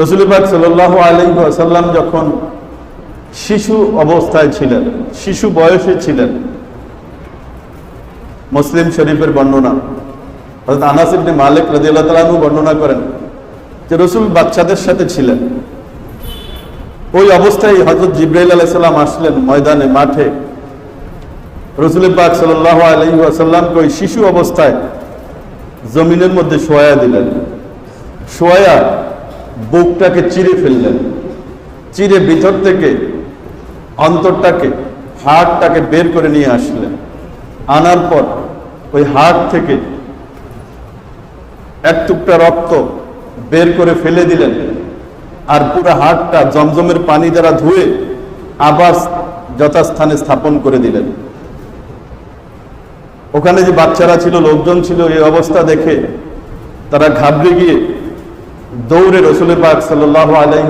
রসুলিবাগ সাল্লাহ আলহাসাল্লাম যখন শিশু অবস্থায় ছিলেন, শিশু বয়সে ছিলেন, মুসলিম শরীফের বর্ণনা, হযরত আনাস ইবনে মালিক তাআলা বর্ণনা করেন যে রসুল বাচ্চাদের সাথে ছিলেন। ওই অবস্থায় হযরত জিব্রাইল আলাইহিস সালাম আসলেন ময়দানে, মাঠে। রসুল পাক সাল্লাল্লাহু আলাইহি ওয়াসাল্লামকে ওই শিশু অবস্থায় জমিনের মধ্যে শোয়া দিলেন। শোয়া বুকটাকে চিরে ফেললেন। চিরে ভিতর থেকে অন্তরটাকে, হাড়টাকে বের করে নিয়ে আসলেন। আনার পর ওই হাড় থেকে এক টুকটা রক্ত বের করে ফেলে দিলেন আর পুরো হাড়টা জমজমের পানি দ্বারা ধুয়ে আবার যথাস্থানে স্থাপন করে দিলেন। ওখানে যে বাচ্চারা ছিল, লোকজন ছিল, এই অবস্থা দেখে তারা ঘাবড়ে গিয়ে দৌড়ে রসুল পাক সাল্লাহ আলহি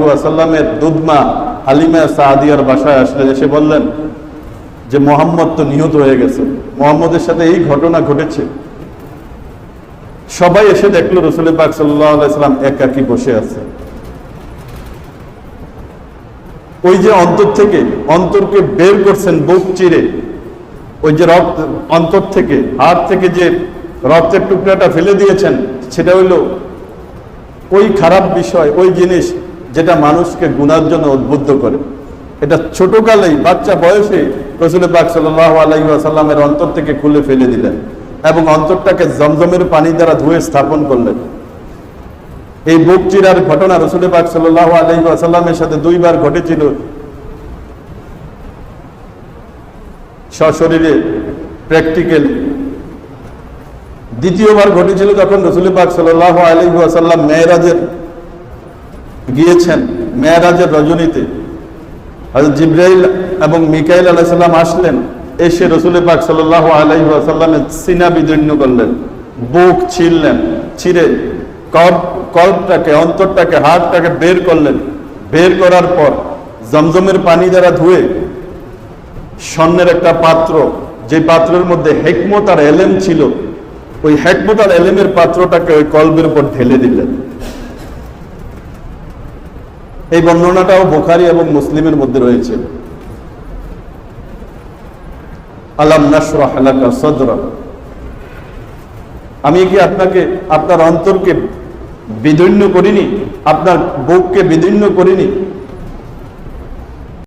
দুধমা হালিমা সাদিয়ার বাসায় আসলেন, এসে বললেন যে, মোহাম্মদ তো নিহত হয়ে গেছে। মোহাম্মদের সাথে এই ঘটনা ঘটেছে। সবাই এসে দেখল রসুল পাক সাল্লাম একাকি বসে আছে। ওই যে অন্তর থেকে, অন্তরকে বের করছেন বুক চিরে, ওই যে রক্ত, অন্তর থেকে, হাত থেকে যে রক্তের টুকরাটা ফেলে দিয়েছেন, সেটা হইল ওই খারাপ বিষয়, ওই জিনিস যেটা মানুষকে গুনার জন্য উদ্বুদ্ধ করে। এটা ছোটকালেই বাচ্চা বয়সে রসুল পাক সাল্লাহ আলাইসাল্লামের অন্তর থেকে খুলে ফেলে দিলেন এবং অন্তরটাকে জমজমের পানি দ্বারা ধুয়ে স্থাপন করলেন। এই বুক চিরার ঘটনা রসুল পাক সাল্লাহ আলাইসাল্লামের সাথে দুইবার ঘটেছিল। সশরীরে প্র্যাকটিক্যালি দ্বিতীয়বার ঘটেছিল যখন রসুল পাক সাল্লাহ আলী মেয়েরাজের গিয়েছেন, মেয়েরাজের রজনীতে। হজরত জিব্রাইল এবং মিকাইল আলাইসাল্লাম আসলেন, এসে রসুল পাক সাল্লাহ আসাল্লামের সিনা বিদীর্ণ করলেন, বুক ছিঁড়লেন, ছিঁড়ে কর্প কল্পটাকে অন্তরটাকে, হাতটাকে বের করলেন। বের করার পর জমজমের পানি দ্বারা ধুয়ে স্বর্ণের একটা পাত্র, যে পাত্রের মধ্যে হেকমত আর এলেম ছিল ওই হেকমত আর এলেমের পাত্রটাকে ওই কলবের উপর ঢেলে দিলেন এই বর্ণনাটাও বোখারি এবং মুসলিমের মধ্যে রয়েছে। আলাম আমি কি আপনাকে, আপনার অন্তরকে বিদীর্ণ করিনি? আপনার বুককে বিদীর্ণ করিনি?